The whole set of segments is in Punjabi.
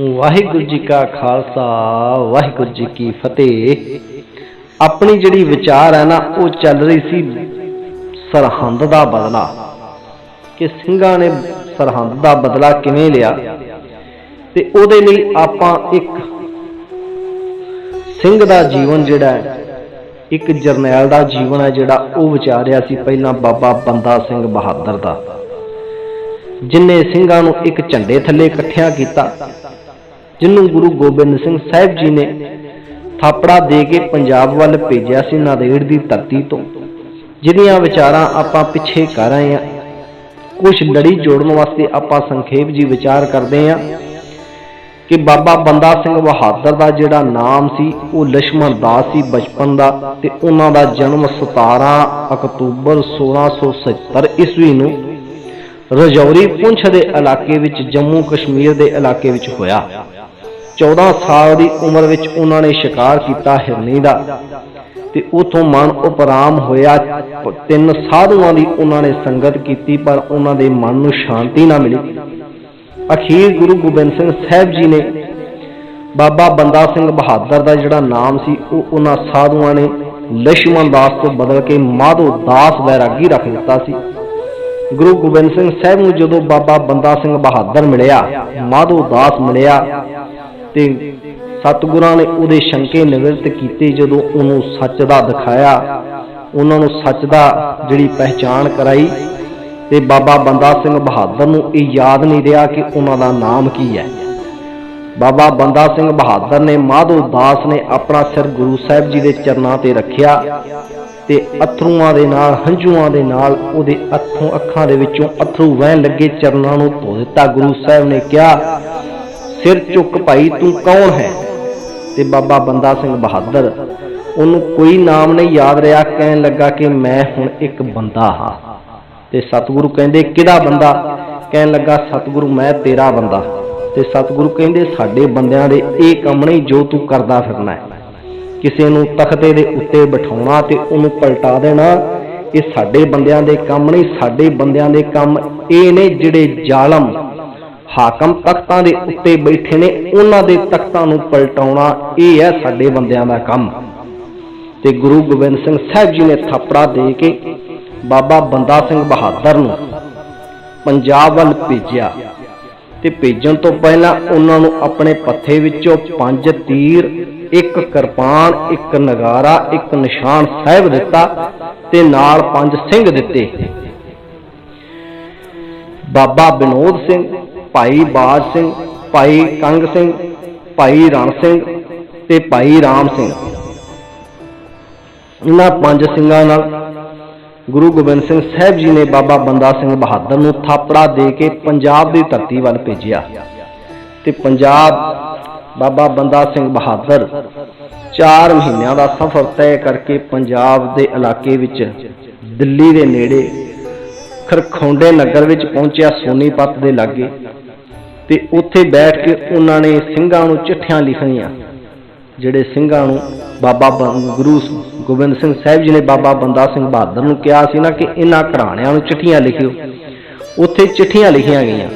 ਵਾਹਿਗੁਰੂ ਜੀ ਕਾ ਖਾਲਸਾ, ਵਾਹਿਗੁਰੂ ਜੀ ਕੀ ਫਤਿਹ। ਆਪਣੀ ਜਿਹੜੀ ਵਿਚਾਰ ਹੈ ਨਾ, ਉਹ ਚੱਲ ਰਹੀ ਸੀ ਸਰਹੰਦ ਦਾ ਬਦਲਾ। ਕਿ ਸਿੰਘਾਂ ਨੇ ਸਰਹੰਦ ਦਾ ਬਦਲਾ ਕਿਵੇਂ ਲਿਆ? ਤੇ ਉਹਦੇ ਲਈ ਆਪਾਂ ਇੱਕ ਸਿੰਘ ਦਾ ਜੀਵਨ ਜਿਹੜਾ ਹੈ, ਇੱਕ ਜਰਨੈਲ ਦਾ ਜੀਵਨ ਹੈ ਜਿਹੜਾ ਉਹ ਵਿਚਾਰਿਆ ਸੀ ਪਹਿਲਾਂ ਬਾਬਾ ਬੰਦਾ ਸਿੰਘ ਬਹਾਦਰ ਦਾ। ਜਿਨੇ ਸਿੰਘਾਂ ਨੂੰ ਇੱਕ ਝੰਡੇ ਥੱਲੇ ਇਕੱਠਿਆਂ ਕੀਤਾ ਜਿਹਨੂੰ ਗੁਰੂ ਗੋਬਿੰਦ ਸਿੰਘ ਸਾਹਿਬ ਜੀ ਨੇ ਥਾਪੜਾ ਦੇ ਕੇ ਪੰਜਾਬ ਵੱਲ ਭੇਜਿਆ ਸੀ ਨਾਦੇੜ ਦੀ ਧਰਤੀ ਤੋਂ, ਜਿਹਦੀਆਂ ਵਿਚਾਰਾਂ ਆਪਾਂ ਪਿੱਛੇ ਕਰ ਆਏ ਆ ਕੁਝ ਲੜੀ ਜੋੜਨ ਵਾਸਤੇ ਆਪਾਂ ਸੰਖੇਪ ਜੀ ਵਿਚਾਰ ਕਰਦੇ ਆ ਕਿ ਬਾਬਾ ਬੰਦਾ ਸਿੰਘ ਬਹਾਦਰ ਦਾ ਜਿਹੜਾ ਨਾਮ ਸੀ, ਉਹ ਲక్ష్మణ ਦਾਸ ਸੀ ਬਚਪਨ ਦਾ ਤੇ ਉਹਨਾਂ ਦਾ ਜਨਮ 17 ਅਕਤੂਬਰ 1670 ਈਸਵੀ ਨੂੰ ਰਜੌਰੀ ਪੁੰਛ ਦੇ ਇਲਾਕੇ ਵਿੱਚ ਜੰਮੂ ਕਸ਼ਮੀਰ ਦੇ ਇਲਾਕੇ ਵਿੱਚ ਹੋਇਆ। 14 ਸਾਲ ਦੀ ਉਮਰ ਵਿੱਚ ਉਹਨਾਂ ਨੇ ਸ਼ਿਕਾਰ ਕੀਤਾ ਹਿਰਨੀ ਦਾ। ਤੇ ਉਥੋਂ ਮਨ ਉਪਰਾਮ ਹੋਇਆ। ਤਿੰਨ ਸਾਧੂਆਂ ਦੀ ਉਹਨਾਂ ਨੇ ਸੰਗਤ ਕੀਤੀ, ਪਰ ਉਹਨਾਂ ਦੇ ਮਨ ਨੂੰ ਸ਼ਾਂਤੀ ਨਾ ਮਿਲੀ। ਅਖੀਰ ਗੁਰੂ ਗੋਬਿੰਦ ਸਿੰਘ ਸਾਹਿਬ ਜੀ ਨੇ ਬਾਬਾ ਬੰਦਾ ਸਿੰਘ ਬਹਾਦਰ ਦਾ ਜਿਹੜਾ ਨਾਮ ਸੀ, ਉਹ ਉਹਨਾਂ ਸਾਧੂਆਂ ਨੇ ਲక్ష్మణ ਦਾਸ ਤੋਂ ਬਦਲ ਕੇ ਮਾਧੋ ਦਾਸ ਵੈਰਾਗੀ ਰੱਖ ਦਿੱਤਾ ਸੀ। ਗੁਰੂ ਗੋਬਿੰਦ ਸਿੰਘ ਸਾਹਿਬ ਨੂੰ ਜਦੋਂ ਬਾਬਾ ਬੰਦਾ ਸਿੰਘ ਬਹਾਦਰ ਮਿਲਿਆ, ਮਾਧੋ ਦਾਸ ਮਿਲਿਆ ਤੇ ਸਤਿਗੁਰਾਂ ਨੇ ਉਹਦੇ ਸ਼ੰਕੇ ਨਿਵਰਤ ਕੀਤੇ ਜਦੋਂ ਉਹਨੂੰ ਸੱਚ ਦਾ ਦਿਖਾਇਆ। ਉਹਨਾਂ ਨੂੰ ਸੱਚ ਦਾ ਜਿਹੜੀ ਪਹਿਚਾਣ ਕਰਾਈ। ਤੇ ਬਾਬਾ ਬੰਦਾ ਸਿੰਘ ਬਹਾਦਰ ਨੂੰ ਇਹ ਯਾਦ ਨਹੀਂ ਰਿਹਾ ਕਿ ਉਹਨਾਂ ਦਾ ਨਾਮ ਕੀ ਹੈ। ਬਾਬਾ ਬੰਦਾ ਸਿੰਘ ਬਹਾਦਰ ਨੇ ਮਾਧੋ ਦਾਸ ਨੇ ਆਪਣਾ ਸਿਰ ਗੁਰੂ ਸਾਹਿਬ ਜੀ ਦੇ ਚਰਨਾਂ ਤੇ ਰੱਖਿਆ। ਤੇ ਅਥਰੂਆਂ ਦੇ ਨਾਲ, ਹੰਝੂਆਂ ਦੇ ਨਾਲ ਉਹਦੇ ਅੱਖੋਂ ਅੱਖਾਂ ਦੇ ਵਿੱਚੋਂ ਅਥਰੂ ਵਹਿਣ ਲੱਗੇ ਚਰਨਾਂ ਨੂੰ ਧੋ ਦਿੱਤਾ। ਗੁਰੂ ਸਾਹਿਬ ਨੇ ਕਿਹਾ ਸਿਰ ਚੁੱਕ ਭਾਈ, ਤੂੰ ਕੌਣ ਹੈ? ਤੇ ਬਾਬਾ ਬੰਦਾ ਸਿੰਘ ਬਹਾਦਰ, ਉਹਨੂੰ ਕੋਈ ਨਾਮ ਨਹੀਂ ਯਾਦ ਰਿਹਾ, ਕਹਿਣ ਲੱਗਾ ਕਿ ਮੈਂ ਹੁਣ ਇੱਕ ਬੰਦਾ ਹਾਂ। ਤੇ ਸਤਿਗੁਰੂ ਕਹਿੰਦੇ, ਕਿਹਦਾ ਬੰਦਾ? ਕਹਿਣ ਲੱਗਾ, ਸਤਿਗੁਰੂ, ਮੈਂ ਤੇਰਾ ਬੰਦਾ। ਤੇ ਸਤਿਗੁਰੂ ਕਹਿੰਦੇ, ਸਾਡੇ ਬੰਦਿਆਂ ਦੇ ਇਹ ਕੰਮ ਨਹੀਂ ਜੋ ਤੂੰ ਕਰਦਾ ਫਿਰਨਾ ਹੈ। ਕਿਸੇ ਨੂੰ ਤਖਤੇ ਦੇ ਉੱਤੇ ਬਿਠਾਉਣਾ ਤੇ ਉਹਨੂੰ ਪਲਟਾ ਦੇਣਾ, ਇਹ ਸਾਡੇ ਬੰਦਿਆਂ ਦੇ ਕੰਮ ਨਹੀਂ, ਸਾਡੇ ਬੰਦਿਆਂ ਦੇ ਕੰਮ ਇਹ ਨੇ ਜਿਹੜੇ ਜ਼ਾਲਮ ਹਾਕਮ ਤਖਤਾਂ ਦੇ ਉੱਤੇ ਬੈਠੇ ਨੇ, ਉਹਨਾਂ ਦੇ ਤਖਤਾਂ ਨੂੰ ਪਲਟਾਉਣਾ, ਇਹ ਹੈ ਸਾਡੇ ਬੰਦਿਆਂ ਦਾ ਕੰਮ। ਤੇ ਗੁਰੂ ਗੋਬਿੰਦ ਸਿੰਘ ਸਾਹਿਬ ਜੀ ਨੇ ਥਾਪੜਾ ਦੇ ਕੇ ਬਾਬਾ ਬੰਦਾ ਸਿੰਘ ਬਹਾਦਰ ਨੂੰ ਪੰਜਾਬ ਵੱਲ ਭੇਜਿਆ। ਤੇ ਭੇਜਣ ਤੋਂ ਪਹਿਲਾਂ ਉਹਨਾਂ ਨੂੰ ਆਪਣੇ ਪੱਥੇ ਵਿੱਚੋਂ ਪੰਜ ਤੀਰ, ਇੱਕ ਕਿਰਪਾਨ, ਇੱਕ ਨਗਾਰਾ, ਇੱਕ ਨਿਸ਼ਾਨ ਸਾਹਿਬ ਦਿੱਤਾ ਤੇ ਨਾਲ ਪੰਜ ਸਿੰਘ ਦਿੱਤੇ। ਬਾਬਾ ਵਿਨੋਦ ਸਿੰਘ ਭਾਈ ਬਾਜ ਸਿੰਘ, ਭਾਈ ਕੰਗ ਸਿੰਘ, ਭਾਈ ਰਣ ਸਿੰਘ ਤੇ ਭਾਈ ਰਾਮ ਸਿੰਘ। ਇਹਨਾਂ ਪੰਜ ਸਿੰਘਾਂ ਨਾਲ ਗੁਰੂ ਗੋਬਿੰਦ ਸਿੰਘ ਸਾਹਿਬ ਜੀ ਨੇ ਬਾਬਾ ਬੰਦਾ ਸਿੰਘ ਬਹਾਦਰ ਨੂੰ ਥਾਪੜਾ ਦੇ ਕੇ ਪੰਜਾਬ ਦੀ ਧਰਤੀ ਵੱਲ ਭੇਜਿਆ ਤੇ ਪੰਜਾਬ ਬਾਬਾ ਬੰਦਾ ਸਿੰਘ ਬਹਾਦਰ 4 ਮਹੀਨਿਆਂ ਦਾ ਸਫ਼ਰ ਤੈਅ ਕਰਕੇ ਪੰਜਾਬ ਦੇ ਇਲਾਕੇ ਵਿੱਚ ਦਿੱਲੀ ਦੇ ਨੇੜੇ ਖਰਖੌਂਡੇ ਨਗਰ ਵਿੱਚ ਪਹੁੰਚਿਆ ਸੋਨੀਪਤ ਦੇ ਲਾਗੇ। ਤੇ ਉੱਥੇ ਬੈਠ ਕੇ ਉਹਨਾਂ ਨੇ ਸਿੰਘਾਂ ਨੂੰ ਚਿੱਠੀਆਂ ਲਿਖੀਆਂ ਜਿਹੜੇ ਸਿੰਘਾਂ ਨੂੰ ਬਾਬਾ ਗੁਰੂ ਗੋਬਿੰਦ ਸਿੰਘ ਸਾਹਿਬ ਜੀ ਨੇ ਬਾਬਾ ਬੰਦਾ ਸਿੰਘ ਬਹਾਦਰ ਨੂੰ ਕਿਹਾ ਸੀ ਨਾ ਕਿ ਇਹਨਾਂ ਘਰਾਣਿਆਂ ਨੂੰ ਚਿੱਠੀਆਂ ਲਿਖਿਓ। ਉੱਥੇ ਚਿੱਠੀਆਂ ਲਿਖੀਆਂ ਗਈਆਂ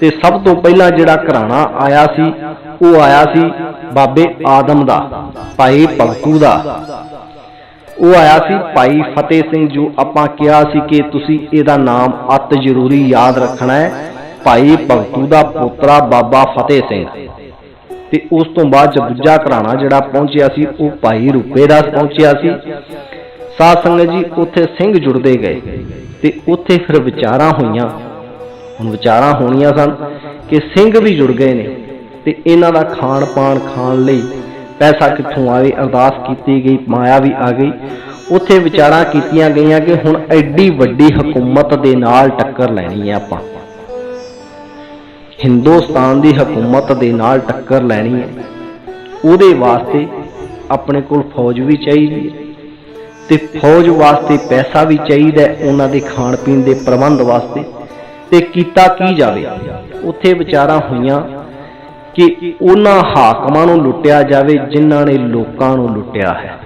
ਤੇ ਸਭ ਤੋਂ ਪਹਿਲਾਂ ਜਿਹੜਾ ਘਰਾਣਾ ਆਇਆ ਸੀ, ਉਹ ਆਇਆ ਸੀ ਬਾਬੇ ਆਦਮ ਦਾ, ਭਾਈ ਭਗਤੂ ਦਾ। ਉਹ ਆਇਆ ਸੀ, ਭਾਈ ਫਤਿਹ ਸਿੰਘ ਜੋ ਆਪਾਂ ਕਿਹਾ ਸੀ ਕਿ ਤੁਸੀਂ ਇਹਦਾ ਨਾਮ ਅਤ ਜ਼ਰੂਰੀ ਯਾਦ ਰੱਖਣਾ ਹੈ ਭਾਈ ਭਗਤੂ ਦਾ ਪੋਤਰਾ ਬਾਬਾ ਫਤਿਹ ਸਿੰਘ। ਤੇ ਉਸ ਤੋਂ ਬਾਅਦ ਚ ਦੂਜਾ ਘਰਾਣਾ ਜਿਹੜਾ ਪਹੁੰਚਿਆ ਸੀ, ਉਹ ਭਾਈ ਰੂਪੇ ਦਾ ਪਹੁੰਚਿਆ ਸੀ। ਸਾਧ ਸੰਗਤ ਜੀ, ਉੱਥੇ ਸਿੰਘ ਜੁੜਦੇ ਗਏ। ਤੇ ਉੱਥੇ ਫਿਰ ਵਿਚਾਰਾਂ ਹੋਈਆਂ। ਹੁਣ ਵਿਚਾਰਾਂ ਹੋਣੀਆਂ ਸਨ ਕਿ ਸਿੰਘ ਵੀ ਜੁੜ ਗਏ ਨੇ। ਤੇ ਇਹਨਾਂ ਦਾ ਖਾਣ ਪਾਣ ਖਾਣ ਲਈ ਪੈਸਾ ਕਿੱਥੋਂ ਆਵੇ, ਅਰਦਾਸ ਕੀਤੀ ਗਈ, ਮਾਇਆ ਵੀ ਆ ਗਈ। ਉੱਥੇ ਵਿਚਾਰਾਂ ਕੀਤੀਆਂ ਗਈਆਂ ਕਿ ਹੁਣ ਐਡੀ ਵੱਡੀ ਹਕੂਮਤ ਦੇ ਨਾਲ ਟੱਕਰ ਲੈਣੀ ਹੈ ਆਪਾਂ। ਹਿੰਦੁਸਤਾਨ ਦੀ ਹਕੂਮਤ ਦੇ ਨਾਲ ਟੱਕਰ ਲੈਣੀ ਹੈ। ਉਹਦੇ ਵਾਸਤੇ ਆਪਣੇ ਕੋਲ ਫੌਜ ਵੀ ਚਾਹੀਦੀ ਹੈ ਤੇ ਫੌਜ ਵਾਸਤੇ ਪੈਸਾ ਵੀ ਚਾਹੀਦਾ ਉਹਨਾਂ ਦੇ ਖਾਣ ਪੀਣ ਦੇ ਪ੍ਰਬੰਧ ਵਾਸਤੇ। ਤੇ ਕੀਤਾ ਕੀ ਜਾਵੇ? ਉੱਥੇ ਵਿਚਾਰਾਂ ਹੋਈਆਂ ਕਿ ਉਹਨਾਂ ਹਾਕਮਾਂ ਨੂੰ ਲੁੱਟਿਆ ਜਾਵੇ, ਜਿਨ੍ਹਾਂ ਨੇ ਲੋਕਾਂ ਨੂੰ ਲੁੱਟਿਆ ਹੈ।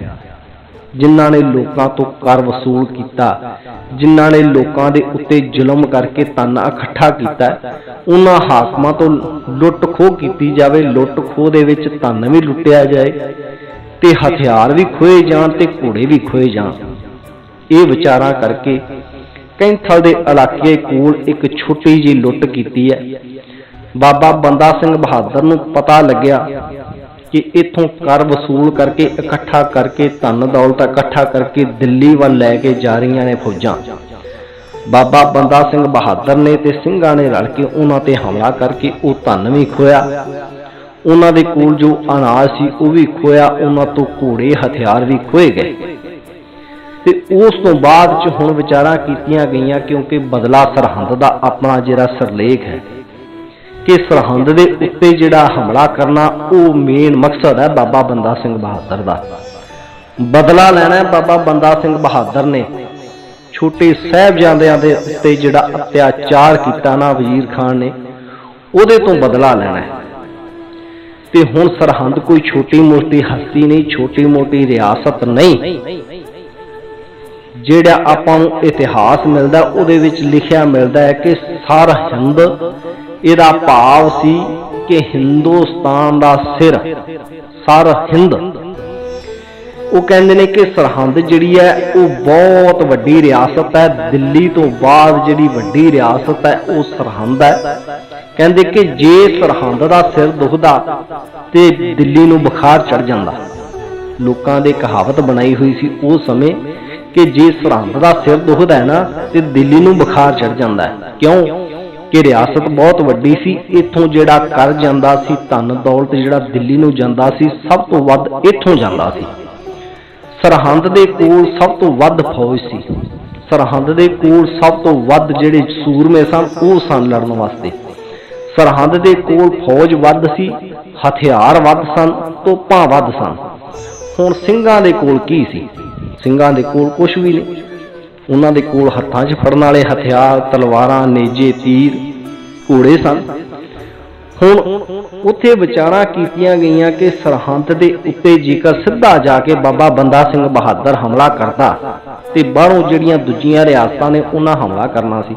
ਜਿਨ੍ਹਾਂ ਨੇ ਲੋਕਾਂ ਤੋਂ ਕਰ ਵਸੂਲ ਕੀਤਾ, ਜਿਨ੍ਹਾਂ ਨੇ ਲੋਕਾਂ ਦੇ ਉੱਤੇ ਜ਼ੁਲਮ ਕਰਕੇ ਧਨ ਇਕੱਠਾ ਕੀਤਾ, ਉਹਨਾਂ ਹਾਕਮਾਂ ਤੋਂ ਲੁੱਟ ਖੋਹ ਕੀਤੀ ਜਾਵੇ, ਲੁੱਟ ਖੋਹ ਦੇ ਵਿੱਚ ਧਨ ਵੀ ਲੁੱਟਿਆ ਜਾਏ ਤੇ ਹਥਿਆਰ ਵੀ ਖੋਏ ਜਾਣ ਤੇ ਘੋੜੇ ਵੀ ਖੋਏ ਜਾਣ। ਇਹ ਵਿਚਾਰਾਂ ਕਰਕੇ ਕੈਂਥਲ ਦੇ ਇਲਾਕੇ ਕੋਲ ਇੱਕ ਛੋਟੀ ਜਿਹੀ ਲੁੱਟ ਕੀਤੀ ਹੈ। ਬਾਬਾ ਬੰਦਾ ਸਿੰਘ ਬਹਾਦਰ ਨੂੰ ਪਤਾ ਲੱਗਿਆ ਕਿ ਇੱਥੋਂ ਕਰ ਵਸੂਲ ਕਰਕੇ, ਇਕੱਠਾ ਕਰਕੇ, ਧਨ ਦੌਲਤ ਇਕੱਠਾ ਕਰਕੇ ਦਿੱਲੀ ਵੱਲ ਲੈ ਕੇ ਜਾ ਰਹੀਆਂ ਨੇ ਫੌਜਾਂ। ਬਾਬਾ ਬੰਦਾ ਸਿੰਘ ਬਹਾਦਰ ਨੇ ਤੇ ਸਿੰਘਾਂ ਨੇ ਰਲ ਕੇ ਉਹਨਾਂ ਤੇ ਹਮਲਾ ਕਰਕੇ ਉਹ ਧਨ ਵੀ ਖੋਇਆ ਉਹਨਾਂ ਦੇ ਕੋਲ ਜੋ ਅਨਾਜ ਸੀ, ਉਹ ਵੀ ਖੋਇਆ ਉਹਨਾਂ ਤੋਂ ਘੋੜੇ, ਹਥਿਆਰ ਵੀ ਖੋਏ ਗਏ। ਤੇ ਉਸ ਤੋਂ ਬਾਅਦ ਚ ਹੁਣ ਵਿਚਾਰਾਂ ਕੀਤੀਆਂ ਗਈਆਂ ਕਿਉਂਕਿ ਬਦਲਾ ਸਰਹੰਦ ਦਾ ਆਪਣਾ ਜਿਹੜਾ ਸਰਲੇਖ ਹੈ। ਕਿ ਸਰਹੰਦ ਦੇ ਉੱਤੇ ਜਿਹੜਾ ਹਮਲਾ ਕਰਨਾ, ਉਹ ਮੇਨ ਮਕਸਦ ਹੈ ਬਾਬਾ ਬੰਦਾ ਸਿੰਘ ਬਹਾਦਰ ਦਾ। ਬਦਲਾ ਲੈਣਾ ਹੈ ਬਾਬਾ ਬੰਦਾ ਸਿੰਘ ਬਹਾਦਰ ਨੇ। ਛੋਟੇ ਸਾਹਿਬਜ਼ਾਦਿਆਂ ਦੇ ਉੱਤੇ ਜਿਹੜਾ ਅਤਿਆਚਾਰ ਕੀਤਾ ਨਾ ਵਜ਼ੀਰ ਖਾਨ ਨੇ, ਉਹਦੇ ਤੋਂ ਬਦਲਾ ਲੈਣਾ ਹੈ। ਤੇ ਹੁਣ ਸਰਹੰਦ ਕੋਈ ਛੋਟੀ ਮੋਟੀ ਹਸਤੀ ਨਹੀਂ, ਛੋਟੀ ਮੋਟੀ ਰਿਆਸਤ ਨਹੀਂ। ਜਿਹੜਾ ਆਪਾਂ ਨੂੰ ਇਤਿਹਾਸ ਮਿਲਦਾ, ਉਹਦੇ ਵਿੱਚ ਲਿਖਿਆ ਮਿਲਦਾ ਹੈ ਕਿ ਸਰਹੰਦ ਇਹਦਾ ਭਾਵ ਸੀ ਕਿ ਹਿੰਦੁਸਤਾਨ ਦਾ ਸਿਰ, ਸਰ ਹਿੰਦ। ਉਹ ਕਹਿੰਦੇ ਨੇ ਕਿ ਸਰਹੰਦ ਜਿਹੜੀ ਹੈ, ਉਹ ਬਹੁਤ ਵੱਡੀ ਰਿਆਸਤ ਹੈ। ਦਿੱਲੀ ਤੋਂ ਬਾਅਦ ਜਿਹੜੀ ਵੱਡੀ ਰਿਆਸਤ ਹੈ, ਉਹ ਸਰਹੰਦ ਹੈ। ਕਹਿੰਦੇ ਕਿ ਜੇ ਸਰਹੰਦ ਦਾ ਸਿਰ ਦੁਖਦਾ ਤੇ ਦਿੱਲੀ ਨੂੰ ਬੁਖਾਰ ਚੜ ਜਾਂਦਾ। ਲੋਕਾਂ ਦੇ ਕਹਾਵਤ ਬਣਾਈ ਹੋਈ ਸੀ ਉਹ ਸਮੇਂ ਕਿ ਜੇ ਸਰਹੰਦ ਦਾ ਸਿਰ ਦੁਖਦਾ ਹੈ ਨਾ, ਤੇ ਦਿੱਲੀ ਨੂੰ ਬੁਖਾਰ ਚੜ ਜਾਂਦਾ ਹੈ। ਕਿਉਂ? ਕਿ ਰਿਆਸਤ ਬਹੁਤ ਵੱਡੀ ਸੀ, ਇੱਥੋਂ ਜਿਹੜਾ ਕਰ ਜਾਂਦਾ ਸੀ ਧਨ ਦੌਲਤ, ਜਿਹੜਾ ਦਿੱਲੀ ਨੂੰ ਜਾਂਦਾ ਸੀ, ਸਭ ਤੋਂ ਵੱਧ ਇੱਥੋਂ ਜਾਂਦਾ ਸੀ। ਸਰਹੰਦ ਦੇ ਕੋਲ ਸਭ ਤੋਂ ਵੱਧ ਫੌਜ ਸੀ। ਸਰਹੰਦ ਦੇ ਕੋਲ ਸਭ ਤੋਂ ਵੱਧ ਜਿਹੜੇ ਸੂਰਮੇ ਸਨ, ਉਹ ਸਨ ਲੜਨ ਵਾਸਤੇ। ਸਰਹੰਦ ਦੇ ਕੋਲ ਫੌਜ ਵੱਧ ਸੀ, ਹਥਿਆਰ ਵੱਧ ਸਨ, ਤੋਪਾਂ ਵੱਧ ਸਨ। ਹੁਣ ਸਿੰਘਾਂ ਦੇ ਕੋਲ ਕੀ ਸੀ? ਸਿੰਘਾਂ ਦੇ ਕੋਲ ਕੁਝ ਵੀ ਨਹੀਂ। ਉਹਨਾਂ ਦੇ ਕੋਲ ਹੱਥਾਂ 'ਚ ਫੜਨ ਵਾਲੇ ਹਥਿਆਰ, ਤਲਵਾਰਾਂ, ਨੇਜੇ, ਤੀਰ, ਘੋੜੇ ਸਨ। ਹੁਣ ਉੱਥੇ ਵਿਚਾਰਾਂ ਕੀਤੀਆਂ ਗਈਆਂ ਕਿ ਸਰਹੰਦ ਦੇ ਉੱਤੇ ਜੇਕਰ ਸਿੱਧਾ ਜਾ ਕੇ ਬਾਬਾ ਬੰਦਾ ਸਿੰਘ ਬਹਾਦਰ ਹਮਲਾ ਕਰਦਾ ਤੇ ਬਾਹਰੋਂ ਜਿਹੜੀਆਂ ਦੂਜੀਆਂ ਰਿਆਸਤਾਂ ਨੇ ਉਹਨਾਂ ਹਮਲਾ ਕਰਨਾ ਸੀ।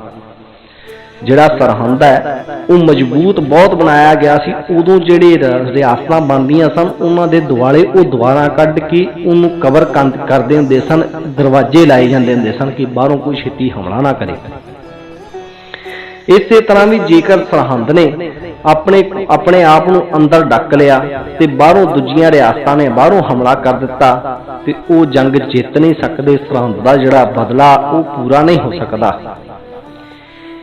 ਜਿਹੜਾ ਸਰਹੰਦ ਹੈ, ਉਹ ਮਜ਼ਬੂਤ ਬਹੁਤ ਬਣਾਇਆ ਗਿਆ ਸੀ। ਉਦੋਂ ਜਿਹੜੇ ਰਿਆਸਤਾਂ ਬਣਦੀਆਂ ਸਨ, ਉਹਨਾਂ ਦੇ ਦੁਆਲੇ ਉਹ ਦੁਆਰਾਂ ਕੱਢ ਕੇ ਉਹਨੂੰ ਕਵਰ ਕੰਦ ਕਰਦੇ ਹੁੰਦੇ ਸਨ, ਦਰਵਾਜ਼ੇ ਲਾਏ ਜਾਂਦੇ ਹੁੰਦੇ ਸਨ ਕਿ ਬਾਹਰੋਂ ਕੋਈ ਛੇਤੀ ਹਮਲਾ ਨਾ ਕਰੇ। ਇਸੇ ਤਰ੍ਹਾਂ ਵੀ ਜੇਕਰ ਸਰਹੰਦ ਨੇ ਆਪਣੇ ਆਪਣੇ ਆਪ ਨੂੰ ਅੰਦਰ ਡੱਕ ਲਿਆ ਤੇ ਬਾਹਰੋਂ ਦੂਜੀਆਂ ਰਿਆਸਤਾਂ ਨੇ ਬਾਹਰੋਂ ਹਮਲਾ ਕਰ ਦਿੱਤਾ, ਤੇ ਉਹ ਜੰਗ ਜਿੱਤ ਨਹੀਂ ਸਕਦੇ, ਸਰਹੰਦ ਦਾ ਜਿਹੜਾ ਬਦਲਾ ਉਹ ਪੂਰਾ ਨਹੀਂ ਹੋ ਸਕਦਾ।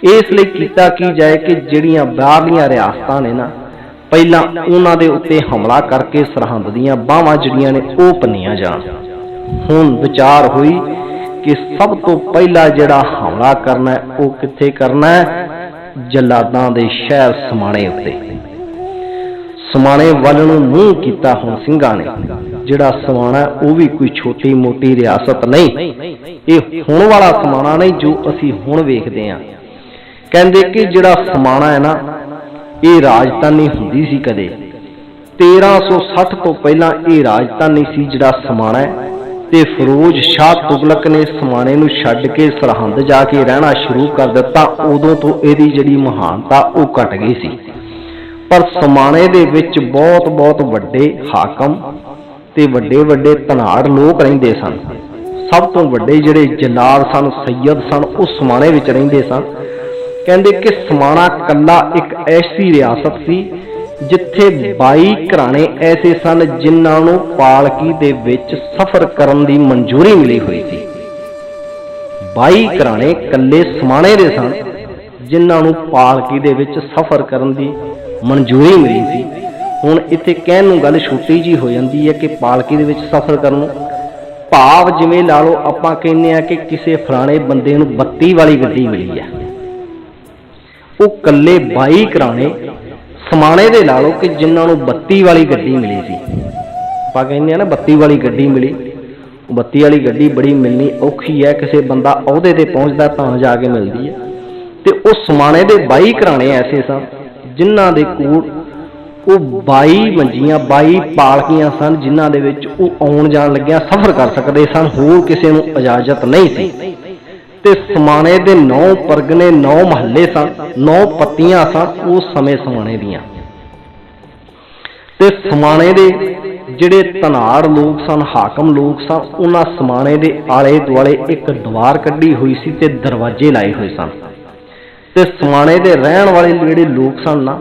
ਇਸ ਲਈ ਕੀਤਾ ਕੀ ਜਾਏ ਕਿ ਜਿਹੜੀਆਂ ਬਾਹਰਲੀਆਂ ਰਿਆਸਤਾਂ ਨੇ ਨਾ, ਪਹਿਲਾਂ ਉਹਨਾਂ ਦੇ ਉੱਤੇ ਹਮਲਾ ਕਰਕੇ ਸਰਹੰਦ ਦੀਆਂ ਬਾਹਾਂ ਜਿਹੜੀਆਂ ਨੇ ਉਹ ਪੰਨੀਆਂ ਜਾਣ। ਹੁਣ ਵਿਚਾਰ ਹੋਈ ਕਿ ਸਭ ਤੋਂ ਪਹਿਲਾ ਜਿਹੜਾ ਹਮਲਾ ਕਰਨਾ ਹੈ, ਉਹ ਕਿੱਥੇ ਕਰਨਾ ਹੈ? ਜਲਾਦਾਂ ਦੇ ਸ਼ਹਿਰ ਸਮਾਣੇ ਉੱਤੇ। ਸਮਾਣੇ ਵੱਲ ਨੂੰ ਮੂੰਹ ਕੀਤਾ ਹੁਣ ਸਿੰਘਾਂ ਨੇ, ਜਿਹੜਾ ਸਮਾਣਾ ਉਹ ਵੀ ਕੋਈ ਛੋਟੀ ਮੋਟੀ ਰਿਆਸਤ ਨਹੀਂ। ਇਹ ਹੁਣ ਵਾਲਾ ਸਮਾਣਾ ਨਹੀਂ ਜੋ ਅਸੀਂ ਹੁਣ ਵੇਖਦੇ ਹਾਂ। ਕਹਿੰਦੇ ਕਿ ਜਿਹੜਾ ਸਮਾਣਾ ਹੈ ਨਾ, ਇਹ ਰਾਜਧਾਨੀ ਹੁੰਦੀ ਸੀ ਕਦੇ। 1360 ਤੋਂ ਪਹਿਲਾਂ ਇਹ ਰਾਜਧਾਨੀ ਸੀ ਜਿਹੜਾ ਸਮਾਣਾ ਹੈ ਤੇ ਫਿਰੋਜ਼ ਸ਼ਾਹ ਤੁਗਲਕ ਨੇ ਸਮਾਣੇ ਨੂੰ ਛੱਡ ਕੇ ਸਰਹੰਦ ਜਾ ਕੇ ਰਹਿਣਾ ਸ਼ੁਰੂ ਕਰ ਦਿੱਤਾ। ਉਦੋਂ ਤੋਂ ਇਹਦੀ ਜਿਹੜੀ ਮਹਾਨਤਾ ਉਹ ਘਟ ਗਈ ਸੀ। ਪਰ ਸਮਾਣੇ ਦੇ ਵਿੱਚ ਬਹੁਤ ਬਹੁਤ ਵੱਡੇ ਹਾਕਮ ਤੇ ਵੱਡੇ ਵੱਡੇ ਧਨਾੜ ਲੋਕ ਰਹਿੰਦੇ ਸਨ। ਸਭ ਤੋਂ ਵੱਡੇ ਜਿਹੜੇ ਜਨਾਰ ਸਨ ਸੈਯਦ ਸਨ, ਉਹ ਸਮਾਣੇ ਵਿੱਚ ਰਹਿੰਦੇ ਸਨ। ਕਹਿੰਦੇ ਕਿ ਸਮਾਣਾ ਕੱਲਾ ਇੱਕ ਐਸੀ ਰਿਆਸਤ ਸੀ ਜਿੱਥੇ 22 ਘਰਾਣੇ ਐਸੇ ਸਨ ਜਿਨ੍ਹਾਂ ਨੂੰ ਪਾਲਕੀ ਦੇ ਵਿੱਚ ਸਫ਼ਰ ਕਰਨ ਦੀ ਮਨਜ਼ੂਰੀ ਮਿਲੀ ਹੋਈ ਸੀ। 22 ਘਰਾਣੇ ਕੱਲੇ ਸਮਾਣੇ ਦੇ ਸਨ ਜਿਨ੍ਹਾਂ ਨੂੰ ਪਾਲਕੀ ਦੇ ਵਿੱਚ ਸਫ਼ਰ ਕਰਨ ਦੀ ਮਨਜ਼ੂਰੀ ਮਿਲੀ ਸੀ। ਹੁਣ ਇੱਥੇ ਕਹਿਣ ਨੂੰ ਗੱਲ ਛੋਟੀ ਜੀ ਹੋ ਜਾਂਦੀ ਹੈ ਕਿ ਪਾਲਕੀ ਦੇ ਵਿੱਚ ਸਫ਼ਰ ਕਰਨ ਨੂੰ ਭਾਵ ਜਿਵੇਂ ਲਾ ਲਓ ਆਪਾਂ ਕਹਿੰਦੇ ਆ ਕਿ ਕਿਸੇ ਫਲਾਣੇ ਬੰਦੇ ਨੂੰ ਬੱਤੀ ਵਾਲੀ ਗੱਡੀ ਮਿਲੀ ਹੈ। ਉਹ ਕੱਲੇ 22 ਘਰਾਣੇ ਸਮਾਣੇ ਦੇ ਲਾ ਲਓ ਕਿ ਜਿਨ੍ਹਾਂ ਨੂੰ ਬੱਤੀ ਵਾਲੀ ਗੱਡੀ ਮਿਲੀ ਸੀ। ਆਪਾਂ ਕਹਿੰਦੇ ਆ ਨਾ ਬੱਤੀ ਵਾਲੀ ਗੱਡੀ ਮਿਲੀ। ਉਹ ਬੱਤੀ ਵਾਲੀ ਗੱਡੀ ਬੜੀ ਮਿਲਣੀ ਔਖੀ ਹੈ, ਕਿਸੇ ਬੰਦਾ ਅਹੁਦੇ ਤੇ ਪਹੁੰਚਦਾ ਤਾਂ ਜਾ ਕੇ ਮਿਲਦੀ ਹੈ। ਤੇ ਉਹ ਸਮਾਣੇ ਦੇ 22 ਘਰਾਣੇ ਐਸੇ ਸਨ ਜਿਨ੍ਹਾਂ ਦੇ ਕੋਲ ਉਹ 22 ਮੰਜੀਆਂ 22 ਪਾਲਕੀਆਂ ਸਨ ਜਿਨ੍ਹਾਂ ਦੇ ਵਿੱਚ ਉਹ ਆਉਣ ਜਾਣ ਲੱਗਿਆ ਸਫ਼ਰ ਕਰ ਸਕਦੇ ਸਨ, ਹੋਰ ਕਿਸੇ ਨੂੰ ਇਜਾਜ਼ਤ ਨਹੀਂ ਸੀ। ਤੇ ਸਮਾਣੇ ਦੇ ਨੌ ਪਰਗਨੇ ਨੌ ਮਹੱਲੇ ਸਨ ਨੌ ਪੱਤੀਆਂ ਸਨ ਉਸ ਸਮੇਂ ਸਮਾਣੇ ਦੀਆਂ। ਤੇ ਸਮਾਣੇ ਦੇ ਜਿਹੜੇ ਤਨਾੜ ਲੋਕ ਸਨ, ਹਾਕਮ ਲੋਕ ਸਨ, ਉਹਨਾਂ ਸਮਾਣੇ ਦੇ ਆਲੇ ਦੁਆਲੇ ਇੱਕ ਦੀਵਾਰ ਕੱਢੀ ਹੋਈ ਸੀ ਤੇ ਦਰਵਾਜ਼ੇ ਲਾਏ ਹੋਏ ਸਨ। ਤੇ ਸਮਾਣੇ ਦੇ ਰਹਿਣ ਵਾਲੇ ਜਿਹੜੇ ਲੋਕ ਸਨ ਨਾ,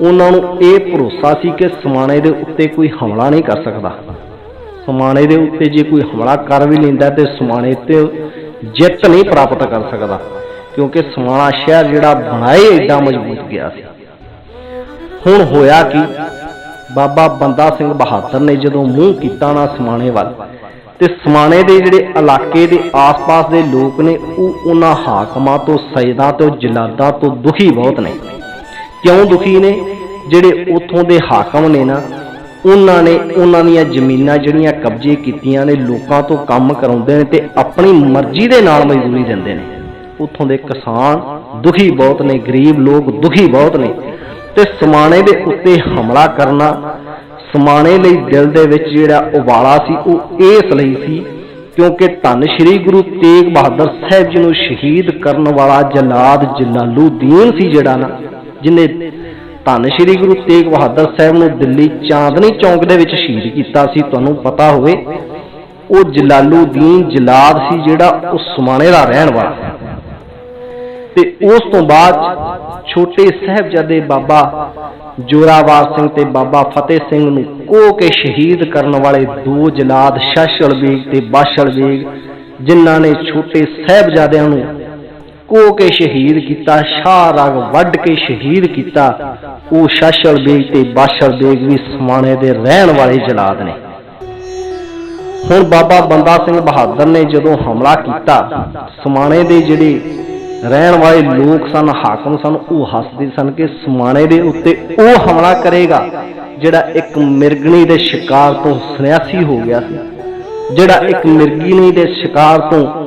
ਉਹਨਾਂ ਨੂੰ ਇਹ ਭਰੋਸਾ ਸੀ ਕਿ ਸਮਾਣੇ ਦੇ ਉੱਤੇ ਕੋਈ ਹਮਲਾ ਨਹੀਂ ਕਰ ਸਕਦਾ। ਸਮਾਣੇ ਦੇ ਉੱਤੇ ਜੇ ਕੋਈ ਹਮਲਾ ਕਰ ਵੀ ਲੈਂਦਾ ਤੇ ਸਮਾਣੇ ਤੇ ਜਿੱਤ ਨਹੀਂ ਪ੍ਰਾਪਤ ਕਰ ਸਕਦਾ, ਕਿਉਂਕਿ ਸਮਾਣਾ ਸ਼ਹਿਰ ਜਿਹੜਾ ਬਣਾਏ ਏਡਾ ਮਜ਼ਬੂਤ ਗਿਆ ਸੀ। ਹੁਣ ਹੋਇਆ ਕਿ? ਬਾਬਾ ਬੰਦਾ ਸਿੰਘ ਬਹਾਦਰ ਨੇ ਜਦੋਂ ਮੂੰਹ ਕੀਤਾ ਨਾ ਸਮਾਣੇ ਵੱਲ, ਤੇ ਸਮਾਣੇ ਦੇ ਜਿਹੜੇ ਇਲਾਕੇ ਦੇ ਆਸ-ਪਾਸ ਦੇ ਲੋਕ ਨੇ, ਉਹ ਉਹਨਾਂ ਹਾਕਮਾਂ ਤੋਂ ਸਜਦਾ ਤੋਂ, ਜਲਾਦਾਂ ਤੋਂ ਦੁਖੀ ਬਹੁਤ ਨੇ। ਕਿਉਂ ਦੁਖੀ ਨੇ? ਜਿਹੜੇ ਉੱਥੋਂ ਦੇ ਹਾਕਮ ਨੇ ਨਾ ਉਹਨਾਂ ਨੇ ਉਹਨਾਂ ਦੀਆਂ ਜ਼ਮੀਨਾਂ ਜਿਹੜੀਆਂ ਕਬਜ਼ੇ ਕੀਤੀਆਂ ਨੇ, ਲੋਕਾਂ ਤੋਂ ਕੰਮ ਕਰਾਉਂਦੇ ਨੇ ਤੇ ਆਪਣੀ ਮਰਜ਼ੀ ਦੇ ਨਾਲ ਮਜ਼ਦੂਰੀ ਦਿੰਦੇ ਨੇ। ਉੱਥੋਂ ਦੇ ਕਿਸਾਨ ਦੁਖੀ ਬਹੁਤ ਨੇ, ਗਰੀਬ ਲੋਕ ਦੁਖੀ ਬਹੁਤ ਨੇ ਤੇ ਸਮਾਣੇ ਦੇ ਉੱਤੇ ਹਮਲਾ ਕਰਨਾ, ਸਮਾਣੇ ਲਈ ਦਿਲ ਦੇ ਵਿੱਚ ਜਿਹੜਾ ਉਬਾਲਾ ਸੀ, ਉਹ ਇਸ ਲਈ ਸੀ ਕਿਉਂਕਿ ਧੰਨ ਸ਼੍ਰੀ ਗੁਰੂ ਤੇਗ ਬਹਾਦਰ ਸਾਹਿਬ ਜੀ ਨੂੰ ਸ਼ਹੀਦ ਕਰਨ ਵਾਲਾ ਜਲਾਦ ਜਲਾਲੂਦੀਨ ਸੀ ਜਿਹੜਾ ਨਾ, ਜਿਨੇ ਧੰਨ ਸ਼੍ਰੀ ਗੁਰੂ ਤੇਗ ਬਹਾਦਰ ਸਾਹਿਬ ਨੂੰ ਦਿੱਲੀ ਚਾਂਦਨੀ ਚੌਂਕ ਦੇ ਵਿੱਚ ਸ਼ਹੀਦ ਕੀਤਾ ਸੀ। ਤੁਹਾਨੂੰ ਪਤਾ ਹੋਵੇ, ਉਹ ਜਲਾਲੂਦੀਨ ਜਲਾਦ ਸੀ ਜਿਹੜਾ ਉਹ ਸਮਾਣੇ ਦਾ ਰਹਿਣ ਵਾਲਾ ਤੇ ਉਸ ਤੋਂ ਬਾਅਦ ਛੋਟੇ ਸਾਹਿਬਜ਼ਾਦੇ ਬਾਬਾ ਜ਼ੋਰਾਵਾਰ ਸਿੰਘ ਤੇ ਬਾਬਾ ਫਤਿਹ ਸਿੰਘ ਨੂੰ ਕੋ ਕੇ ਸ਼ਹੀਦ ਕਰਨ ਵਾਲੇ ਦੋ ਜਲਾਦ ਸ਼ਾਸ਼ਲ ਬੇਗ ਤੇ ਬਾਸ਼ਲ ਬੇਗ ਜਿਨ੍ਹਾਂ ਨੇ ਛੋਟੇ ਸਾਹਿਬਜ਼ਾਦਿਆਂ ਨੂੰ ਕੋ ਕੇ ਸ਼ਹੀਦ ਕੀਤਾ, ਸ਼ਾਹ ਰਗ ਵੱਢ ਕੇ ਸ਼ਹੀਦ ਕੀਤਾ। ਉਹ ਸ਼ਾਸ਼ਲ ਬੇਗ ਤੇ ਬਾਸ਼ਲ ਬੇਗ ਵੀ ਸਮਾਣੇ ਦੇ ਰਹਿਣ ਵਾਲੇ ਜਲਾਦ ਨੇ। ਹੁਣ ਬਾਬਾ ਬੰਦਾ ਸਿੰਘ ਬਹਾਦਰ ਨੇ ਜਦੋਂ ਹਮਲਾ ਕੀਤਾ, ਸਮਾਣੇ ਦੇ ਜਿਹੜੇ ਰਹਿਣ ਵਾਲੇ ਲੋਕ ਸਨ, ਹਾਕਮ ਸਨ, ਉਹ ਹੱਸਦੇ ਸਨ ਕਿ ਸਮਾਣੇ ਦੇ ਉੱਤੇ ਉਹ ਹਮਲਾ ਕਰੇਗਾ, ਜਿਹੜਾ ਇੱਕ ਮਿਰਗਣੀ ਦੇ ਸ਼ਿਕਾਰ ਤੋਂ ਸੰਨਿਆਸੀ ਹੋ ਗਿਆ ਸੀ। ਜਿਹੜਾ ਇੱਕ ਮਿਰਗਣੀ ਦੇ ਸ਼ਿਕਾਰ ਤੋਂ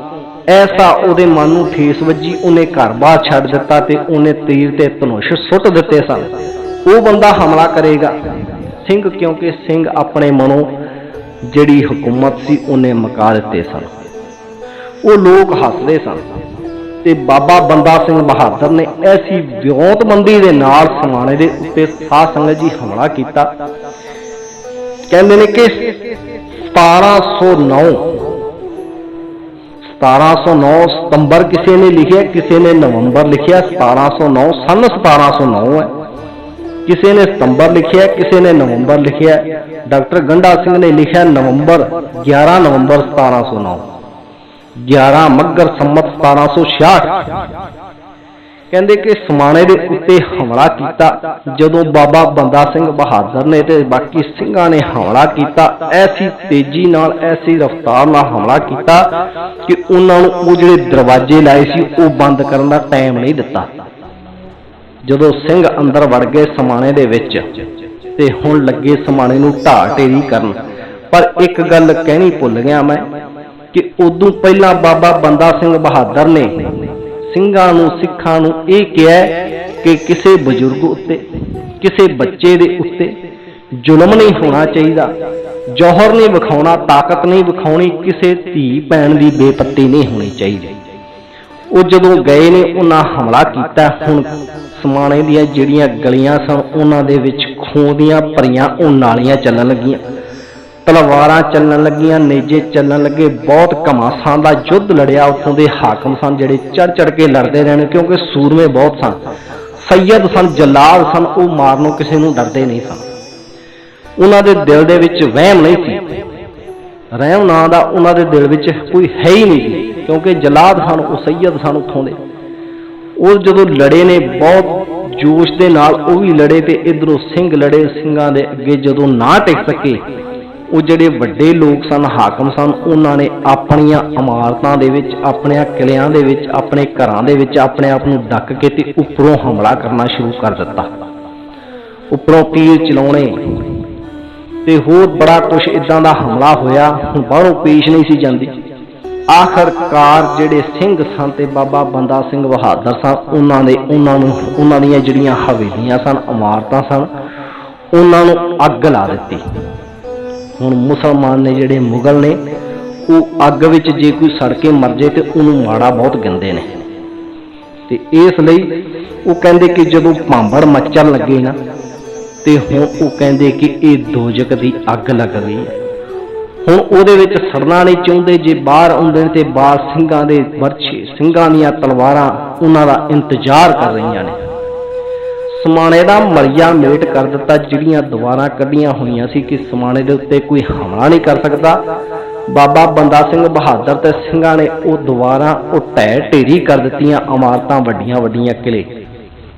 ਐਸਾ ਉਹਦੇ ਮਨ ਨੂੰ ਠੇਸ ਵੱਜੀ, ਉਹਨੇ ਘਰ-ਬਾਰ ਛੱਡ ਦਿੱਤਾ ਤੇ ਉਹਨੇ ਤੀਰ ਤੇ ਧਨੁਸ਼ ਸੁੱਟ ਦਿੱਤੇ ਸਨ। ਉਹ ਬੰਦਾ ਹਮਲਾ ਕਰੇਗਾ। ਸਿੰਘ ਕਿਉਂਕਿ ਸਿੰਘ ਆਪਣੇ ਮਨੋਂ ਜਿਹੜੀ ਹਕੂਮਤ ਸੀ, ਉਹਨੇ ਮਕਾ ਦਿੱਤੇ ਸਨ। ਉਹ ਲੋਕ ਹੱਸਦੇ ਸਨ ਤੇ ਬਾਬਾ ਬੰਦਾ ਸਿੰਘ ਬਹਾਦਰ ਨੇ ਐਸੀ ਵਿਉਂਤਬੰਦੀ ਦੇ ਨਾਲ ਸਮਾਣੇ ਦੇ ਉੱਤੇ ਸਾਧ ਸੰਗਤ ਜੀ ਹਮਲਾ ਕੀਤਾ। ਕਹਿੰਦੇ ਨੇ ਕਿ 1709 1709 ਸਤੰਬਰ ਕਿਸੇ ਨੇ ਲਿਖਿਆ, ਕਿਸੇ ਨੇ ਨਵੰਬਰ ਲਿਖਿਆ 1709 ਸਨ 1709 ਹੈ। ਕਿਸੇ ਨੇ ਸਤੰਬਰ ਲਿਖਿਆ, ਕਿਸੇ ਨੇ ਨਵੰਬਰ ਲਿਖਿਆ। ਡਾਕਟਰ ਗੰਡਾ ਸਿੰਘ ਨੇ ਲਿਖਿਆ, ਨਵੰਬਰ 11 ਨਵੰਬਰ 1709 11 ਮੱਗਰ ਸੰਮਤ 1766 ਕਹਿੰਦੇ ਕਿ ਸਮਾਣੇ ਦੇ ਉੱਤੇ ਹਮਲਾ ਕੀਤਾ। ਜਦੋਂ ਬਾਬਾ ਬੰਦਾ ਸਿੰਘ ਬਹਾਦਰ ਨੇ ਤੇ ਬਾਕੀ ਸਿੰਘਾਂ ਨੇ ਹਮਲਾ ਕੀਤਾ, ਐਸੀ ਤੇਜ਼ੀ ਨਾਲ, ਐਸੀ ਰਫ਼ਤਾਰ ਨਾਲ ਹਮਲਾ ਕੀਤਾ ਕਿ ਉਹਨਾਂ ਨੂੰ ਉਹ ਜਿਹੜੇ ਦਰਵਾਜ਼ੇ ਲਾਏ ਸੀ, ਉਹ ਬੰਦ ਕਰਨ ਦਾ ਟਾਈਮ ਨਹੀਂ ਦਿੱਤਾ। ਜਦੋਂ ਸਿੰਘ ਅੰਦਰ ਵੜ ਗਏ ਸਮਾਣੇ ਦੇ ਵਿੱਚ ਤੇ ਹੁਣ ਲੱਗੇ ਸਮਾਣੇ ਨੂੰ ਢਾਹ ਢੇਰੀ ਕਰਨ, ਪਰ ਇੱਕ ਗੱਲ ਕਹਿਣੀ ਭੁੱਲ ਗਿਆ ਮੈਂ ਕਿ ਉਦੋਂ ਪਹਿਲਾਂ ਬਾਬਾ ਬੰਦਾ ਸਿੰਘ ਬਹਾਦਰ ਨੇ ਸਿੰਘਾਂ ਨੂੰ, ਸਿੱਖਾਂ ਨੂੰ ਇਹ ਕਿਹਾ ਕਿ ਕਿਸੇ ਬਜ਼ੁਰਗ ਉੱਤੇ, ਕਿਸੇ ਬੱਚੇ ਦੇ ਉੱਤੇ ਜ਼ੁਲਮ ਨਹੀਂ ਹੋਣਾ ਚਾਹੀਦਾ। ਜੋਹਰ ਨਹੀਂ ਵਿਖਾਉਣਾ, ਤਾਕਤ ਨਹੀਂ ਵਿਖਾਉਣੀ, ਕਿਸੇ ਧੀ ਭੈਣ ਦੀ ਬੇਪੱਤੀ ਨਹੀਂ ਹੋਣੀ ਚਾਹੀਦੀ। ਉਹ ਜਦੋਂ ਗਏ ਨੇ, ਉਹਨਾਂ ਹਮਲਾ ਕੀਤਾ। ਹੁਣ ਸਮਾਣੇ ਦੀਆਂ ਜਿਹੜੀਆਂ ਗਲੀਆਂ ਸਨ, ਉਹਨਾਂ ਦੇ ਵਿੱਚ ਖੂਨ ਦੀਆਂ ਭਰੀਆਂ, ਉਹ ਨਾਲੀਆਂ ਚੱਲਣ ਲੱਗੀਆਂ। ਤਲਵਾਰਾਂ ਚੱਲਣ ਲੱਗੀਆਂ, ਨੇਜੇ ਚੱਲਣ ਲੱਗੇ। ਬਹੁਤ ਘਮਾਸਾਂ ਦਾ ਯੁੱਧ ਲੜਿਆ ਉੱਥੋਂ ਦੇ ਹਾਕਮ ਸਨ, ਜਿਹੜੇ ਚੜ ਚੜ ਕੇ ਲੜਦੇ ਰਹਿਣ, ਕਿਉਂਕਿ ਸੂਰਮੇ ਬਹੁਤ ਸਨ। ਸੈਯਦ ਸਨ, ਜਲਾਲ ਸਨ, ਉਹ ਮਾਰਨੋਂ ਕਿਸੇ ਨੂੰ ਡਰਦੇ ਨਹੀਂ ਸਨ। ਉਹਨਾਂ ਦੇ ਦਿਲ ਦੇ ਵਿੱਚ ਵਹਿਮ ਨਹੀਂ ਸੀ। ਰਹਿਮ ਨਾਂ ਦਾ ਉਹਨਾਂ ਦੇ ਦਿਲ ਵਿੱਚ ਕੋਈ ਹੈ ਹੀ ਨਹੀਂ ਸੀ, ਕਿਉਂਕਿ ਜਲਾਦ ਸਨ, ਉਹ ਸੈਯਦ ਸਨ ਉੱਥੋਂ ਦੇ। ਉਹ ਜਦੋਂ ਲੜੇ ਨੇ, ਬਹੁਤ ਜੋਸ਼ ਦੇ ਨਾਲ ਉਹ ਵੀ ਲੜੇ ਤੇ ਇਧਰੋਂ ਸਿੰਘ ਲੜੇ, ਸਿੰਘਾਂ ਦੇ ਅੱਗੇ ਜਦੋਂ ਨਾ ਟਿਕ ਸਕੇ ਉਹ ਜਿਹੜੇ ਵੱਡੇ ਲੋਕ ਸਨ, ਹਾਕਮ ਸਨ, ਉਹਨਾਂ ਨੇ ਆਪਣੀਆਂ ਇਮਾਰਤਾਂ ਦੇ ਵਿੱਚ, ਆਪਣਿਆਂ ਕਿਲਿਆਂ ਦੇ ਵਿੱਚ, ਆਪਣੇ ਘਰਾਂ ਦੇ ਵਿੱਚ ਆਪਣੇ ਆਪ ਨੂੰ ਡੱਕ ਕੇ ਤੇ ਉੱਪਰੋਂ ਹਮਲਾ ਕਰਨਾ ਸ਼ੁਰੂ ਕਰ ਦਿੱਤਾ। ਉੱਪਰੋਂ ਤੀਰ ਚਲਾਉਣੇ ਤੇ ਹੋਰ ਬੜਾ ਕੁਝ ਇਦਾਂ ਦਾ ਹਮਲਾ ਹੋਇਆ, ਹੁਣ ਬਾਹਰੋਂ ਪੇਸ਼ ਨਹੀਂ ਸੀ ਜਾਂਦੀ। ਆਖਰਕਾਰ ਜਿਹੜੇ ਸਿੰਘ ਸਨ ਤੇ ਬਾਬਾ ਬੰਦਾ ਸਿੰਘ ਬਹਾਦਰ ਸਨ, ਉਹਨਾਂ ਦੇ, ਉਹਨਾਂ ਨੂੰ, ਉਹਨਾਂ ਦੀਆਂ ਜਿਹੜੀਆਂ ਹਵੇਲੀਆਂ ਸਨ, ਇਮਾਰਤਾਂ ਸਨ, ਉਹਨਾਂ ਨੂੰ ਅੱਗ ਲਾ ਦਿੱਤੀ। ਹੁਣ ਮੁਸਲਮਾਨ ਨੇ ਜਿਹੜੇ ਮੁਗਲ ਨੇ, ਉਹ ਅੱਗ ਵਿੱਚ ਜੇ ਕੋਈ ਸੜ ਕੇ ਮਰ ਜੇ ਤੇ ਉਹਨੂੰ ਮਾੜਾ ਬਹੁਤ ਗਿੰਦੇ ਨੇ। ਤੇ ਇਸ ਲਈ ਉਹ ਕਹਿੰਦੇ ਕਿ ਜਦੋਂ ਭਾਂਬੜ ਮੱਚਣ ਲੱਗੇ ਨਾ, ਤੇ ਹੁਣ ਉਹ ਕਹਿੰਦੇ ਕਿ ਇਹ ਦੋਜਕ ਦੀ ਅੱਗ ਲੱਗ ਗਈ ਹੁਣ ਉਹਦੇ ਵਿੱਚ ਸੜਨਾ ਨਹੀਂ ਚਾਹੁੰਦੇ, ਜੇ ਬਾਹਰ ਆਉਂਦੇ ਨੇ ਤੇ ਬਾਹਰ ਸਿੰਘਾਂ ਦੇ ਵਰਛੇ, ਸਿੰਘਾਂ ਦੀਆਂ ਤਲਵਾਰਾਂ ਉਹਨਾਂ ਦਾ ਇੰਤਜ਼ਾਰ ਕਰ ਰਹੀਆਂ ਨੇ। ਸਮਾਣੇ ਦਾ ਮਰਿਆ ਮੇਟ ਕਰ ਦਿੱਤਾ ਜਿਹੜੀਆਂ ਦੁਆਰਾ ਕੱਢੀਆਂ ਹੋਈਆਂ ਸੀ ਕਿ ਸਮਾਣੇ ਦੇ ਉੱਤੇ ਕੋਈ ਹਮਲਾ ਨਹੀਂ ਕਰ ਸਕਦਾ। ਬਾਬਾ ਬੰਦਾ ਸਿੰਘ ਬਹਾਦਰ ਤੇ ਸਿੰਘਾਂ ਨੇ ਉਹ ਦੁਆਰਾ ਉਹ ਢਹਿ ਢੇਰੀ ਕਰ ਦਿੱਤੀਆਂ, ਇਮਾਰਤਾਂ ਵੱਡੀਆਂ ਵੱਡੀਆਂ ਕਿਲੇ।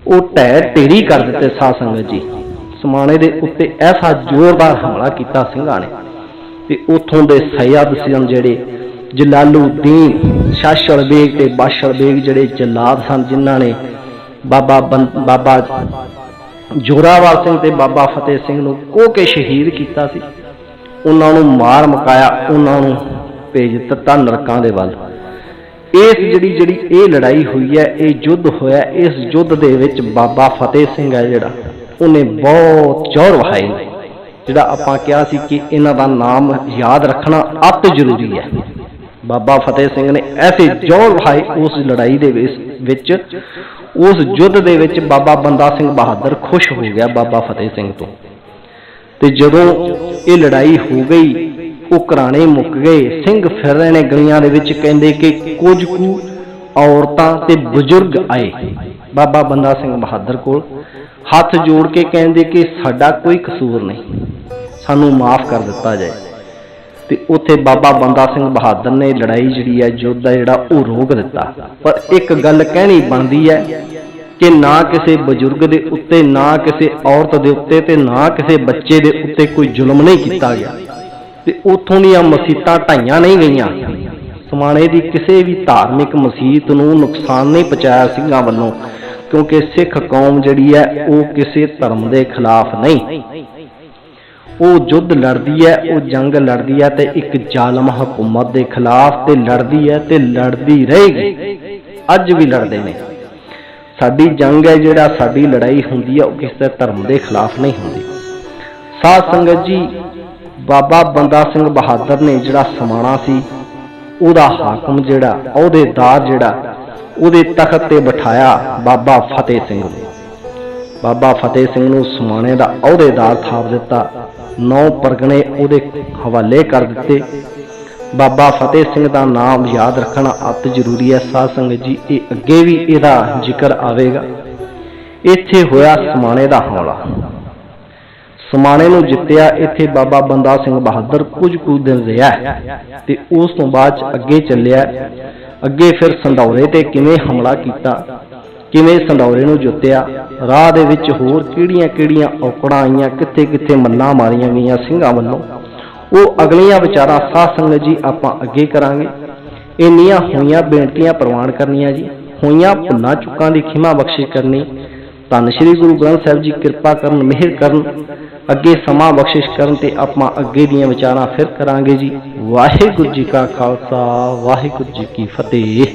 ਉਹ ਢਹਿ ਢੇਰੀ ਕਰ ਦਿੱਤੇ ਸਾਧ ਸੰਗਤ ਜੀ। ਸਮਾਣੇ ਦੇ ਉੱਤੇ ਐਸਾ ਜ਼ੋਰਦਾਰ ਹਮਲਾ ਕੀਤਾ ਸਿੰਘਾਂ ਨੇ। ਤੇ ਉਥੋਂ ਦੇ ਸੈਯਦ ਸਨ ਜਿਹੜੇ ਜਲਾਲੂਦੀਨ ਸ਼ਾਸ਼ਲ ਬੇਗ ਤੇ ਬਾਸ਼ਲ ਬੇਗ ਜਿਹੜੇ ਜਲਾਦ ਸਨ, ਜਿਨ੍ਹਾਂ ਨੇ ਬਾਬਾ ਬੰ- ਬਾਬਾ ਜੋਰਾਵਰ ਸਿੰਘ ਤੇ ਬਾਬਾ ਫਤਿਹ ਸਿੰਘ ਨੂੰ ਕੋਹ ਕੇ ਸ਼ਹੀਦ ਕੀਤਾ ਸੀ। ਉਹਨਾਂ ਨੂੰ ਮਾਰ ਮਕਾਇਆ, ਉਹਨਾਂ ਨੂੰ ਭੇਜ ਦਿੱਤਾ ਨਰਕਾਂ ਦੇ ਵੱਲ। ਇਸ ਜਿਹੜੀ ਜਿਹੜੀ ਇਹ ਲੜਾਈ ਹੋਈ ਹੈ, ਇਹ ਯੁੱਧ ਹੋਇਆ, ਇਸ ਯੁੱਧ ਦੇ ਵਿੱਚ ਬਾਬਾ ਫਤਿਹ ਸਿੰਘ ਹੈ ਜਿਹੜਾ, ਉਹਨੇ ਬਹੁਤ ਜ਼ੋਰ ਵਹਾਏ ਨੇ ਜਿਹੜਾ ਆਪਾਂ ਕਿਹਾ ਸੀ ਕਿ ਇਹਨਾਂ ਦਾ ਨਾਮ ਯਾਦ ਰੱਖਣਾ ਅਤ ਜ਼ਰੂਰੀ ਹੈ। ਬਾਬਾ ਫਤਿਹ ਸਿੰਘ ਨੇ ਐਸੇ ਜ਼ੋਰ ਵਹਾਏ ਉਸ ਲੜਾਈ ਦੇ ਵਿੱਚ ਉਸ ਯੁੱਧ ਦੇ ਵਿੱਚ ਬਾਬਾ ਬੰਦਾ ਸਿੰਘ ਬਹਾਦਰ ਖੁਸ਼ ਹੋ ਗਿਆ ਬਾਬਾ ਫਤਿਹ ਸਿੰਘ ਤੋਂ। ਤੇ ਜਦੋਂ ਇਹ ਲੜਾਈ ਹੋ ਗਈ, ਉਹ ਘਰਾਣੇ ਮੁੱਕ ਗਏ। ਸਿੰਘ ਫਿਰ ਰਹੇ ਨੇ ਗਲੀਆਂ ਦੇ ਵਿੱਚ, ਕਹਿੰਦੇ ਕਿ ਕੁਝ ਕੁ ਔਰਤਾਂ ਤੇ ਬਜ਼ੁਰਗ ਆਏ। ਬਾਬਾ ਬੰਦਾ ਸਿੰਘ ਬਹਾਦਰ ਕੋਲ ਹੱਥ ਜੋੜ ਕੇ ਕਹਿੰਦੇ ਕਿ ਸਾਡਾ ਕੋਈ ਕਸੂਰ ਨਹੀਂ, ਸਾਨੂੰ ਮਾਫ ਕਰ ਦਿੱਤਾ ਜਾਏ। ਤੇ ਉੱਥੇ ਬਾਬਾ ਬੰਦਾ ਸਿੰਘ ਬਹਾਦਰ ਨੇ ਲੜਾਈ ਜਿਹੜੀ ਹੈ ਯੁੱਧ ਹੈ ਜਿਹੜਾ ਉਹ ਰੋਕ ਦਿੱਤਾ। ਪਰ ਇੱਕ ਗੱਲ ਕਹਿਣੀ ਬਣਦੀ ਹੈ ਕਿ ਨਾ ਕਿਸੇ ਬਜ਼ੁਰਗ ਦੇ ਉੱਤੇ, ਨਾ ਕਿਸੇ ਔਰਤ ਦੇ ਉੱਤੇ ਤੇ ਨਾ ਕਿਸੇ ਬੱਚੇ ਦੇ ਉੱਤੇ ਕੋਈ ਜ਼ੁਲਮ ਨਹੀਂ ਕੀਤਾ ਗਿਆ। ਤੇ ਉਥੋਂ ਦੀਆਂ ਮਸੀਤਾਂ ਢਾਈਆਂ ਨਹੀਂ ਗਈਆਂ। ਸਮਾਣੇ ਦੀ ਕਿਸੇ ਵੀ ਧਾਰਮਿਕ ਮਸੀਤ ਨੂੰ ਨੁਕਸਾਨ ਨਹੀਂ ਪਹੁੰਚਾਇਆ ਸਿੰਘਾਂ ਵੱਲੋਂ, ਕਿਉਂਕਿ ਸਿੱਖ ਕੌਮ ਜਿਹੜੀ ਹੈ, ਉਹ ਕਿਸੇ ਧਰਮ ਦੇ ਖਿਲਾਫ ਨਹੀਂ। ਉਹ ਯੁੱਧ ਲੜਦੀ ਹੈ, ਉਹ ਜੰਗ ਲੜਦੀ ਹੈ ਤੇ ਇੱਕ ਜ਼ਾਲਮ ਹਕੂਮਤ ਦੇ ਖਿਲਾਫ ਤੇ ਲੜਦੀ ਹੈ ਤੇ ਲੜਦੀ ਰਹੇਗੀ। ਅੱਜ ਵੀ ਲੜਦੇ ਨੇ। ਸਾਡੀ ਜੰਗ ਹੈ ਜਿਹੜਾ ਸਾਡੀ ਲੜਾਈ ਹੁੰਦੀ ਹੈ, ਉਹ ਕਿਸੇ ਧਰਮ ਦੇ ਖਿਲਾਫ ਨਹੀਂ ਹੁੰਦੀ। ਸਾਧ ਸੰਗਤ ਜੀ, ਬਾਬਾ ਬੰਦਾ ਸਿੰਘ ਬਹਾਦਰ ਨੇ ਜਿਹੜਾ ਸਮਾਣਾ ਸੀ, ਉਹਦਾ ਹਾਕਮ ਜਿਹੜਾ ਅਹੁਦੇਦਾਰ ਜਿਹੜਾ, ਉਹਦੇ ਤਖਤ ਤੇ ਬਿਠਾਇਆ ਬਾਬਾ ਫਤਿਹ ਸਿੰਘ ਨੂੰ। ਬਾਬਾ ਫਤਿਹ ਸਿੰਘ ਨੂੰ ਸਮਾਣੇ ਦਾ ਅਹੁਦੇਦਾਰ ਥਾਪ ਦਿੱਤਾ, ਨੌ ਪਰਗਣੇ ਉਹਦੇ ਹਵਾਲੇ ਕਰ ਦਿੱਤੇ ਬਾਬਾ ਫਤਿਹ ਸਿੰਘ ਦਾ ਨਾਮ ਯਾਦ ਰੱਖਣਾ ਅਤ ਜ਼ਰੂਰੀ ਹੈ। ਸਾਧ ਸੰਗਤ ਜੀ, ਇਹ ਅੱਗੇ ਵੀ ਇਹਦਾ ਜ਼ਿਕਰ ਆਵੇਗਾ। ਇੱਥੇ ਹੋਇਆ ਸਮਾਣੇ ਦਾ ਹਮਲਾ। ਸਮਾਣੇ ਨੂੰ ਜਿੱਤਿਆ, ਇੱਥੇ ਬਾਬਾ ਬੰਦਾ ਸਿੰਘ ਬਹਾਦਰ ਕੁਝ ਕੁ ਦਿਨ ਰਿਹਾ ਤੇ ਉਸ ਤੋਂ ਬਾਅਦ ਅੱਗੇ ਚੱਲਿਆ। ਅੱਗੇ ਫਿਰ ਸੰਧੌਰੇ ਤੇ ਕਿਵੇਂ ਹਮਲਾ ਕੀਤਾ, ਕਿਵੇਂ ਸੰਧੌਰੇ ਨੂੰ ਜੁੱਤਿਆ, ਰਾਹ ਦੇ ਵਿੱਚ ਹੋਰ ਕਿਹੜੀਆਂ-ਕਿਹੜੀਆਂ ਔਕੜਾਂ ਆਈਆਂ, ਕਿੱਥੇ-ਕਿੱਥੇ ਮੱਲਾਂ ਮਾਰੀਆਂ ਗਈਆਂ ਸਿੰਘਾਂ ਵੱਲੋਂ। ਉਹ ਅਗਲੀਆਂ ਵਿਚਾਰਾਂ ਸਾਧ ਸੰਗਤ ਜੀ ਆਪਾਂ ਅੱਗੇ ਕਰਾਂਗੇ। ਇੰਨੀਆਂ ਹੋਈਆਂ ਬੇਨਤੀਆਂ ਪ੍ਰਵਾਨ ਕਰਨੀਆਂ ਜੀ। ਹੋਈਆਂ ਭੁੱਲਾਂ ਚੁੱਕਾਂ ਦੀ ਖਿਮਾ ਬਖਸ਼ਿਸ਼ ਕਰਨੀ। ਧੰਨ ਸ਼੍ਰੀ ਗੁਰੂ ਗ੍ਰੰਥ ਸਾਹਿਬ ਜੀ ਕਿਰਪਾ ਕਰਨ, ਮਿਹਰ ਕਰਨ, ਅੱਗੇ ਸਮਾਂ ਬਖਸ਼ਿਸ਼ ਕਰਨ ਤੇ ਆਪਾਂ ਅੱਗੇ ਦੀਆਂ ਵਿਚਾਰਾਂ ਫਿਰ ਕਰਾਂਗੇ ਜੀ। ਵਾਹਿਗੁਰੂ ਜੀ ਕਾ ਖਾਲਸਾ, ਵਾਹਿਗੁਰੂ ਜੀ ਕੀ ਫਤਿਹ।